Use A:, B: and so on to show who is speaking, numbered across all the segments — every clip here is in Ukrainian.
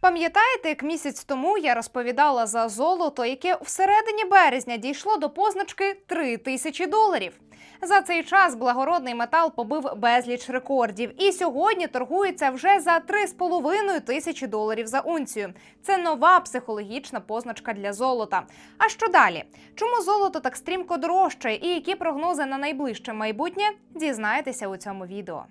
A: Пам'ятаєте, як місяць тому я розповідала за золото, яке в середині березня дійшло до позначки 3 тисячі доларів. За цей час благородний метал побив безліч рекордів і сьогодні торгується вже за 3,5 тисячі доларів за унцію. Це нова психологічна позначка для золота. А що далі? Чому золото так стрімко дорожчає і які прогнози на найближче майбутнє? Дізнаєтеся у цьому відео.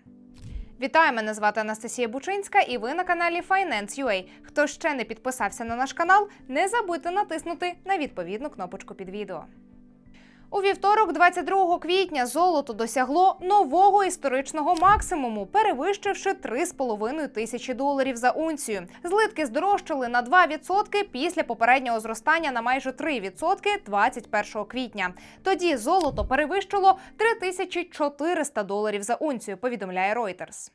A: Вітаю, мене звати Анастасія Бучинська, і ви на каналі Finance.ua. Хто ще не підписався на наш канал, не забудьте натиснути на відповідну кнопочку під відео. У вівторок, 22 квітня, золото досягло нового історичного максимуму, перевищивши 3,5 тисячі доларів за унцію. Злитки здорожчали на 2% після попереднього зростання на майже 3% 21 квітня. Тоді золото перевищило 3400 доларів за унцію. Повідомляє Reuters.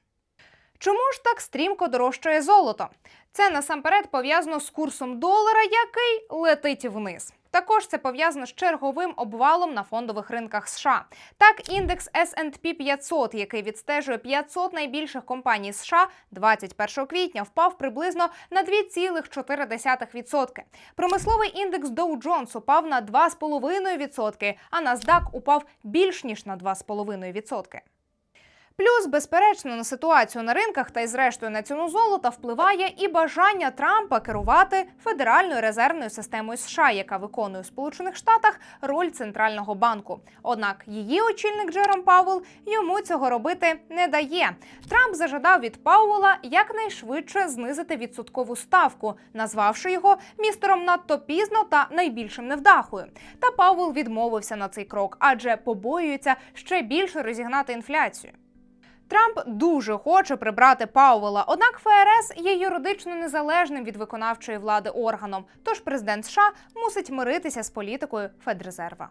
A: Чому ж так стрімко дорожчає золото? Це насамперед пов'язано з курсом долара, який летить вниз. Також це пов'язано з черговим обвалом на фондових ринках США. Так, індекс S&P 500, який відстежує 500 найбільших компаній США, 21 квітня впав приблизно на 2,4%. Промисловий індекс Dow Jones упав на 2,5%, а NASDAQ упав більш ніж на 2,5%. Плюс, безперечно, на ситуацію на ринках та й зрештою на ціну золота впливає і бажання Трампа керувати Федеральною резервною системою США, яка виконує у Сполучених Штатах роль центрального банку. Однак її очільник Джером Пауел йому цього робити не дає. Трамп зажадав від Пауела якнайшвидше знизити відсоткову ставку, назвавши його містером надто пізно та найбільшим невдахою. Та Пауел відмовився на цей крок, адже побоюється ще більше розігнати інфляцію. Трамп дуже хоче прибрати Пауела, однак ФРС є юридично незалежним від виконавчої влади органом. Тож президент США мусить миритися з політикою Федрезерва.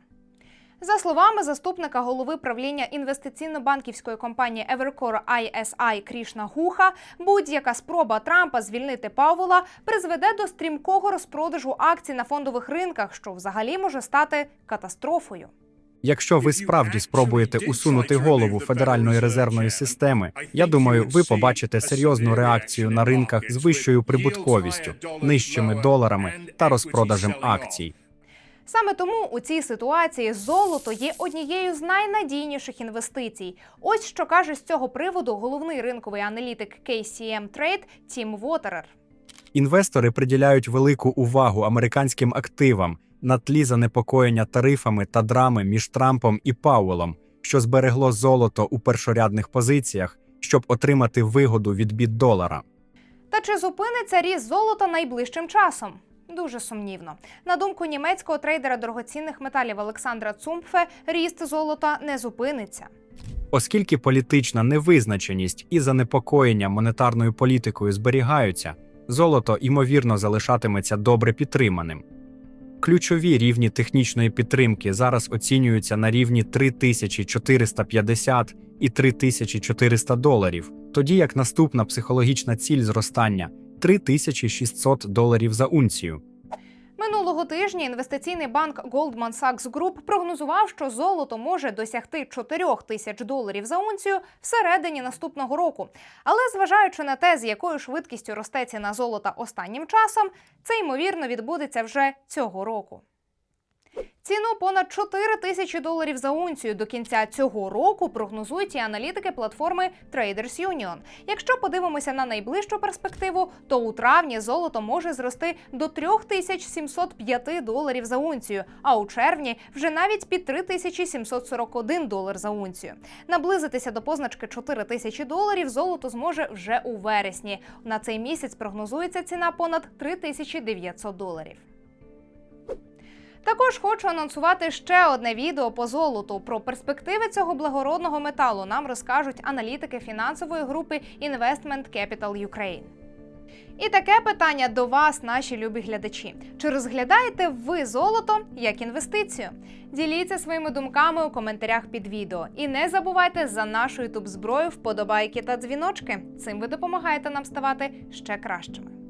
A: За словами заступника голови правління інвестиційно-банківської компанії Evercore ISI Крішна Гуха, будь-яка спроба Трампа звільнити Пауела призведе до стрімкого розпродажу акцій на фондових ринках, що взагалі може стати катастрофою.
B: Якщо ви справді спробуєте усунути голову Федеральної резервної системи, я думаю, ви побачите серйозну реакцію на ринках з вищою прибутковістю, нижчими доларами та розпродажем акцій.
A: Саме тому у цій ситуації золото є однією з найнадійніших інвестицій. Ось що каже з цього приводу головний ринковий аналітик KCM Trade Тім Вотерер.
B: Інвестори приділяють велику увагу американським активам на тлі занепокоєння тарифами та драми між Трампом і Пауелом, що зберегло золото у першорядних позиціях, щоб отримати вигоду від бід долара.
A: Та чи зупиниться ріст золота найближчим часом? Дуже сумнівно. На думку німецького трейдера дорогоцінних металів Олександра Цумпфе, ріст золота не зупиниться.
B: Оскільки політична невизначеність і занепокоєння монетарною політикою зберігаються, золото ймовірно залишатиметься добре підтриманим. Ключові рівні технічної підтримки зараз оцінюються на рівні 3450 і 3400 доларів, тоді як наступна психологічна ціль зростання 3600 доларів за унцію.
A: Минулого тижня інвестиційний банк Goldman Sachs Group прогнозував, що золото може досягти 4 тисяч доларів за унцію всередині наступного року. Але зважаючи на те, з якою швидкістю росте ціна золота останнім часом, це ймовірно відбудеться вже цього року. Ціну понад 4 тисячі доларів за унцію до кінця цього року прогнозують і аналітики платформи Traders Union. Якщо подивимося на найближчу перспективу, то у травні золото може зрости до 3705 доларів за унцію, а у червні вже навіть під 3741 долар за унцію. Наблизитися до позначки 4 тисячі доларів золото зможе вже у вересні. На цей місяць прогнозується ціна понад 3900 доларів. Також хочу анонсувати ще одне відео по золоту. Про перспективи цього благородного металу нам розкажуть аналітики фінансової групи Investment Capital Ukraine. І таке питання до вас, наші любі глядачі. Чи розглядаєте ви золото як інвестицію? Діліться своїми думками у коментарях під відео. І не забувайте за нашу ютуб зброю вподобайки та дзвіночки. Цим ви допомагаєте нам ставати ще кращими.